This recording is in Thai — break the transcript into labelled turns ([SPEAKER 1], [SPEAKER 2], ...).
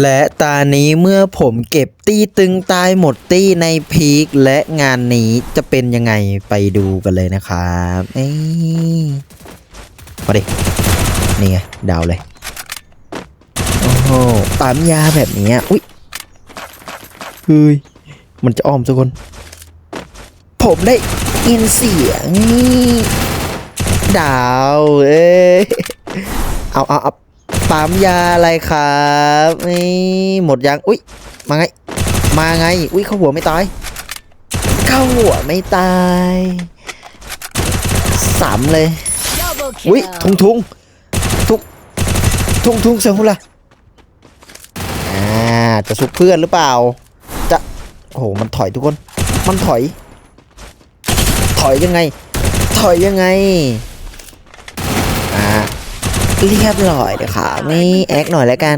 [SPEAKER 1] และตานี้เมื่อผมเก็บตี้ตึงตายหมดตี้ในพีคและงานนี้จะเป็นยังไงไปดูกันเลยนะครับเอ้ยมาดิ นี่ไง ดาวเลย โอ้โหปั๊มยาแบบนี้อุ้ยเฮ้ย มันจะอ้อมทุกคน ผมได้ยินเสียงนี่ ดาว เอ้ย เอาเอาเอา ปั๊มยาอะไรครับนี่หมดยังอุ้ยมาไง มาไง อุ้ยเข้าหัวไม่ตาย เข้าหัวไม่ตายสามเลยอุ้ยทุงทุงทุงทุงทุงเสียงคุณล่ะอ่าจะซุกเพื่อนหรือเปล่า จะโอ้โหมันถอยทุกคน มันถอย ถอยยังไง ถอยยังไงอ่า เรียบร้อยเดี๋ยค่ะ ไม่แอคหน่อยแล้วกัน